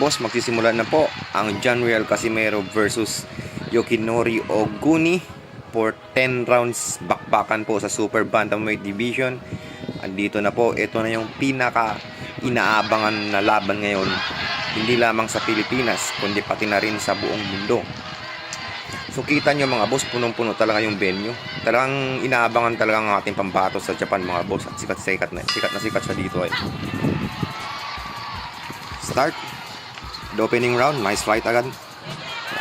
boss, magsisimula na po ang John Real Casimero versus Yokinori Oguni for 10 rounds bakbakan po sa Super Bantamweight Division. Andito na po, ito na yung pinaka inaabangan na laban ngayon. Hindi lamang sa Pilipinas, kundi pati na rin sa buong mundo. So kita nyo mga boss, punong-puno talaga yung venue. Talagang inaabangan talaga ang ating pambato sa Japan mga boss. At sikat-sikat na, sikat na sikat siya dito eh. Start. The opening round, nice fight agad.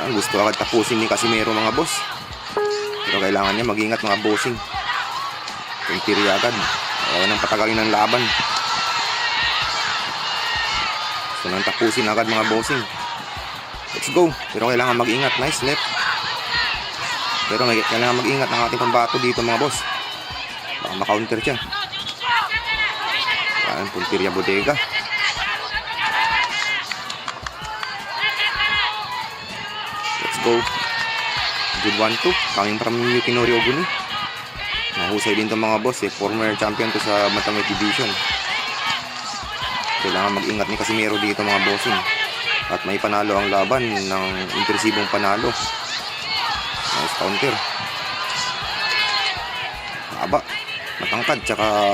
Ang gusto agad tapusin ni Casimero mga boss. Pero kailangan niya mag-ingat mga bossing. Tintiri agad. Ayaw nang patagalin ng laban. Gusto nang tapusin agad mga bossing. Let's go. Pero kailangan mag-ingat. Nice left. Pero may, kailangan mag-ingat ang ating pambato dito mga boss. Baka ma-counter siya. Yan, Puntirya Bodega. Go. Good one two. Coming from Yukinori Oguni. Mahusay din to mga boss eh. Former champion to sa Bantamweight Division. Kailangan mag-ingat ni Casimero dito mga bossing. At may panalo ang laban ng impresibong panalo. Nice counter. Haba. Matangkad. Tsaka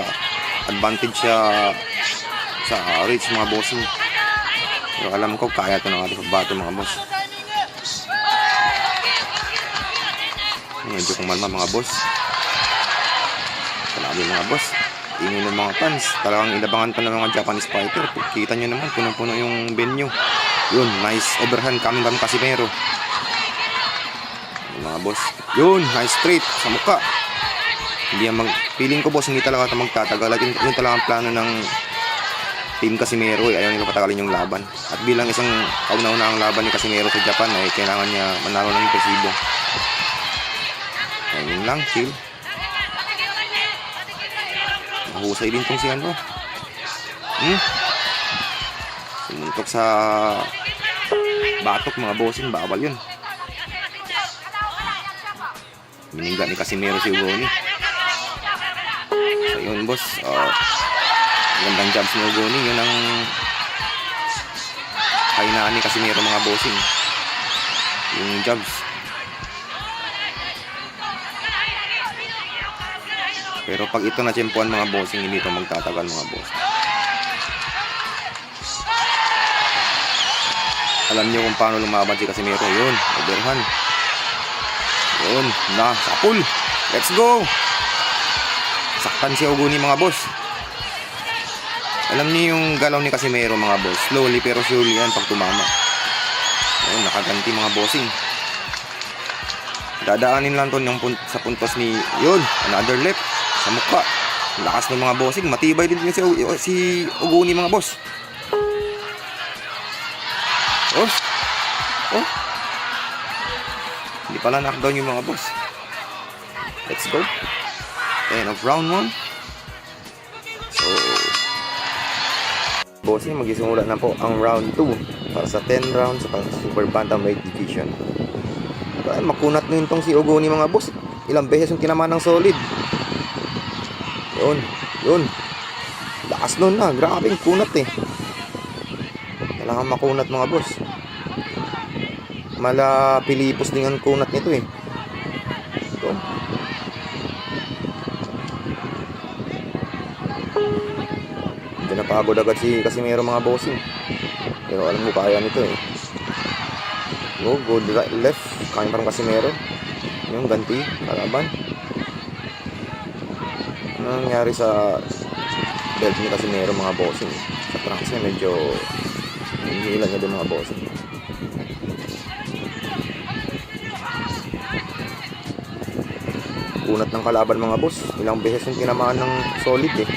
advantage siya sa reach mga bossing. Pero alam ko kaya to ng ating pagbato mga boss. Medyo kumalma mga boss. Salabi mga boss. Ingay ng mga fans. Talagang inabangan pa ng mga Japanese fighter. Kita nyo naman, punong-puno yung venue. Yun, nice overhand coming from Casimero. Yung mga boss. Yun, nice straight sa mukha. Hindi yan mag... Feeling ko boss, hindi talaga ito magtatagal. At yun, yun talaga ang plano ng Team Casimero. Eh. Ayaw nila patagalin yung laban. At bilang isang kauna-una ang laban ni Casimero sa Japan, ay kailangan niya manalo ng impresibo. Ayun lang, chill. Mahusay din tong si ano. Hmm? Sumuntok sa batok mga bossing, bawal yun. Miningga ni Casimero si Ugoni. So yun boss, uh, gandang jobs ni Ugoni, yun ang kainaan ni Casimero mga bossing. Yung jobs. Pero pag ito na tsempuan mga bossing, hindi ito magtatagal mga boss. Alam niyo kung paano lumaban si Casimiro. Yun, overhand. Yun, na, sapul. Let's go! Saktan si Oguni mga boss. Alam niyo yung galaw ni Casimiro mga boss. Slowly pero surely yan pag tumama. Yun, nakaganti mga bossing. Dadaanin lang to yung pun- sa puntos ni... Yun, another left sa mukha. Lakas ng mga bossing. Matibay din si, si Uguni mga boss. Oh. Oh. Hindi pala knockdown yung mga boss. Let's go. End of round 1. So, bossing, magsisimula na po ang round 2 para sa 10 rounds sa Super Bantamweight Division. Ay, makunat na yun tong si Ogoni mga boss. Ilang beses yung tinamaan ng solid. Yun, yun. Lakas nun na. Grabe yung kunat eh. Kailangan makunat mga boss. Mala Pilipos din ang kunat nito eh. Ito. Hindi napagod agad si Casimero mga bossing. Pero alam mo kaya nito eh. Go, good right, left. Kain parang Casimero. Yung ganti, kalaban. Ano nangyari sa belt ni Casimero mga bossing? Sa trunks niya medyo hinihilan niya din mga bossing. Unat ng kalaban mga boss. Ilang beses yung tinamaan ng solid eh.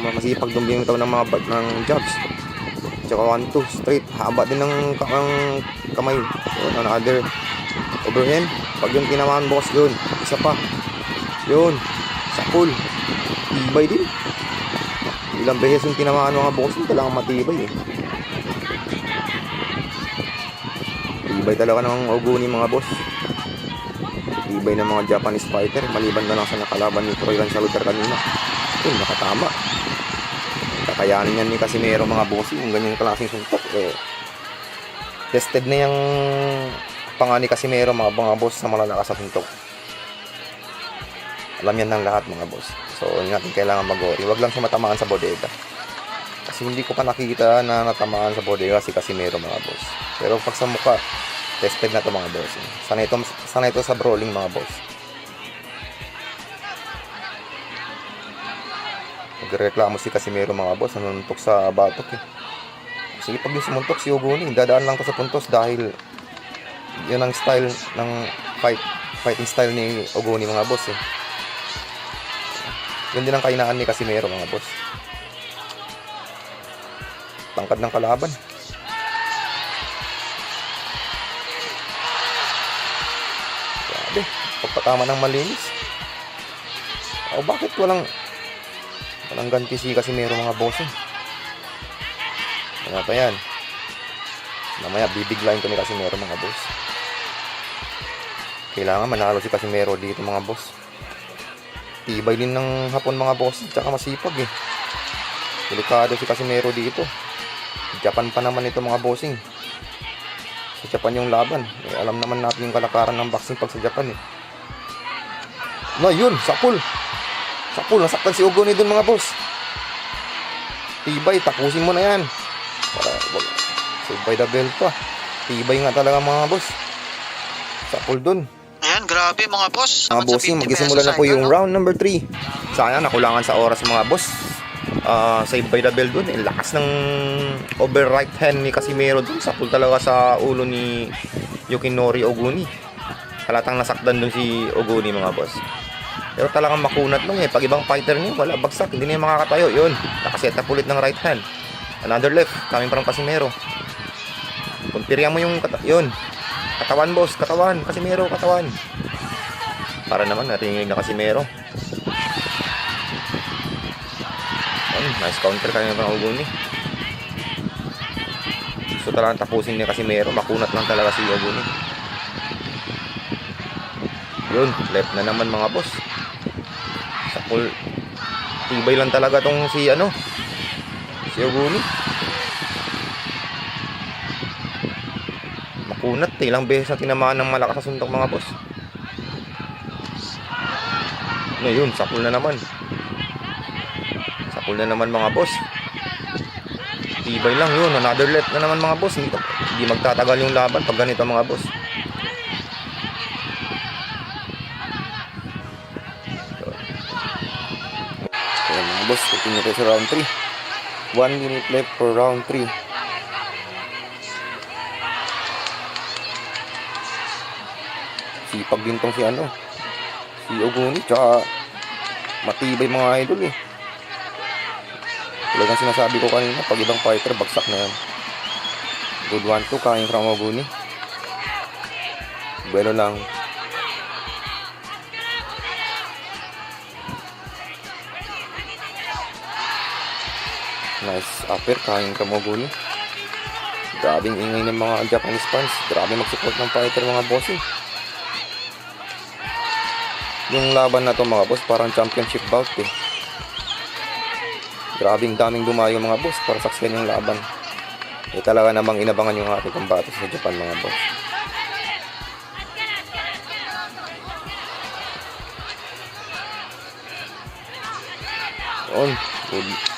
Masipag dumbing ito ng mga bat ng jobs. Tsaka 1, 2, straight. Haba din ng ang kamay. Yun, another overhand. Pag yung tinamaan boss doon, isa pa. Yun, sakul. Tibay din. Ilang beses yung tinamaan mga boss, talagang matibay eh. Tibay talaga ng Oguni mga boss. Tibay ng mga Japanese fighter, maliban na lang sa nakalaban ni Troy Ransaludar kanina. Yun, nakatama. kakayanin yan ni Casimero mga bossing, yung ganyan klaseng suntok. Eh, tested na yung panga ni Casimero mga mga boss sa malalakas na suntok. Alam yan ng lahat mga boss. So, hindi natin kailangan mag-worry. Huwag lang siya matamaan sa bodega. Kasi hindi ko pa nakikita na natamaan sa bodega si Casimero mga boss. Pero pag sa mukha, tested na to mga boss. Sana ito, sana ito sa brawling mga boss. Nagreklamo si Casimero mga boss, nanuntok sa batok eh. Sige, pag yung sumuntok si Oguni, dadaan lang to sa puntos dahil yun ang style ng fight fighting style ni Oguni mga boss eh. Yun din ang kainaan ni Casimero mga boss. Tangkad ng kalaban. Grabe, pagpatama ng malinis. O bakit walang walang ganti si Casimero mga boss eh. Ano pa yan? Mamaya bibiglayin ko ni Casimero mga boss. Kailangan manalo si Casimero dito mga boss. Tibay din ng hapon mga boss. Tsaka masipag eh. Delikado si Casimero dito. Japan pa naman ito mga bossing. Sa Japan yung laban. Eh, alam naman natin yung kalakaran ng boxing pag sa Japan eh. No, yun, sapul. Sapul, nasaktan si Ogoni dun mga boss. Tibay, tapusin mo na yan. Para, save by the bell pa. Tibay nga talaga mga boss. Sapul dun. Grabe mga boss. Mga bossing, 20 magsisimula na po yung no? round number 3. Sana nakulangan sa oras mga boss. Ah, save by the bell dun. Eh, lakas ng over right hand ni Casimero dun. Sapul talaga sa ulo ni Yukinori Oguni. Halatang nasakdan dun si Oguni mga boss. Pero talagang makunat nung eh. Pag ibang fighter niya, wala bagsak. Hindi na yan makakatayo. Yun, nakaset up ulit ng right hand. Another left, coming from Casimero. Kumpirya mo yung kata- yun. Katawan boss, katawan, Casimero, katawan. Para naman natin yung na Casimero. Ayun, nice counter kanina pa Oguni. Gusto talagang tapusin ni Casimero, makunat lang talaga si Oguni. Yun, left na naman mga boss. Sa full tibay lang talaga tong si ano, si Oguni. Makunat, ilang beses na tinamaan ng malakas sa suntok mga boss. Yun, sapul na naman. Sapul na naman mga boss. Tibay lang yun, another left na naman mga boss. Hindi, hindi magtatagal yung laban pag ganito mga boss. Ayan boss, continue tayo sa round 3. 1 minute left for round 3. Sipag din tong si ano, si Oguni, tsaka matibay mga idol eh. Talagang sinasabi ko kanina, pag ibang fighter, bagsak na yan. Good one to, kain from Oguni. Bueno lang. Nice upper, kain from Oguni. Grabing ingay ng mga Japanese fans. Grabe mag-support ng fighter mga bossing. Yung laban na to mga boss, parang championship bout eh. Grabing daming dumayo mga boss para saksiyan yung laban. Eh talaga namang inabangan yung ating pambato sa Japan mga boss. On. Good.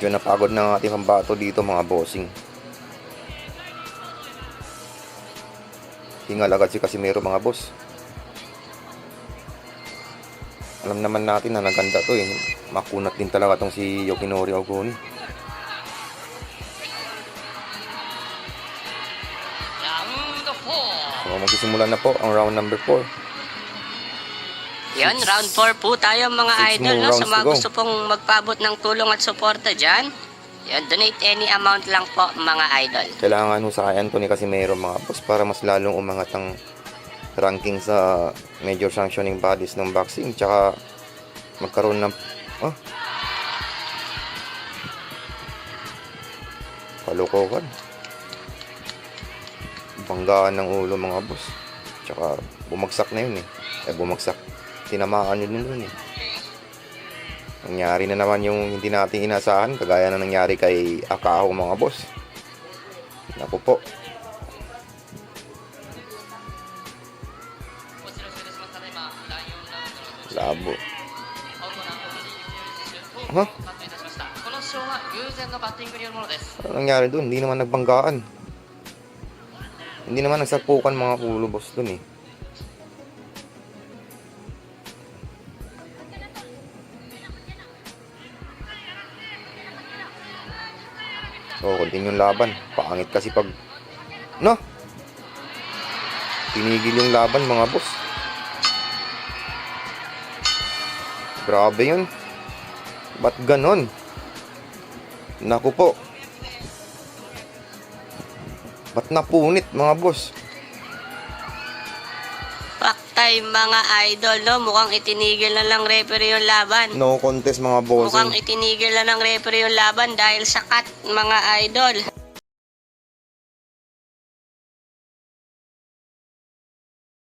Medyo napagod na ang ating pambato dito mga bossing. Hingal agad si Casimero mga boss. Alam naman natin na naganda to eh. Makunat din talaga tong si Yokinori Oguni. So magsisimula na po ang round number 4. Yan, round 4 po tayo mga Six idol. No? Sa mga gusto pong magpabot ng tulong at suporta dyan, yan, donate any amount lang po mga idol. Kailangan ho sa kay Anthony Casimero mga boss para mas lalong umangat ang ranking sa major sanctioning bodies ng boxing tsaka magkaroon ng oh, kalukukan banggaan ng ulo mga boss Tsaka bumagsak na yun eh. Eh bumagsak tinamaan yun nun eh. Nangyari na naman yung hindi natin inasahan, kagaya na nangyari kay Akaho mga boss. Naku po. Labo. Ha? Huh? Ano nangyari doon? Hindi naman nagbanggaan. Hindi naman nagsapukan mga ulo boss doon eh. So, continue yung laban. Pangit kasi pag... No? Tinigil yung laban mga boss. Grabe yun. Ba't ganon? Naku po. Ba't napunit mga boss? Time mga idol, no? Mukhang itinigil na lang referee yung laban. No contest mga Mukhang bossing. itinigil na ng referee yung laban dahil sa cut mga idol.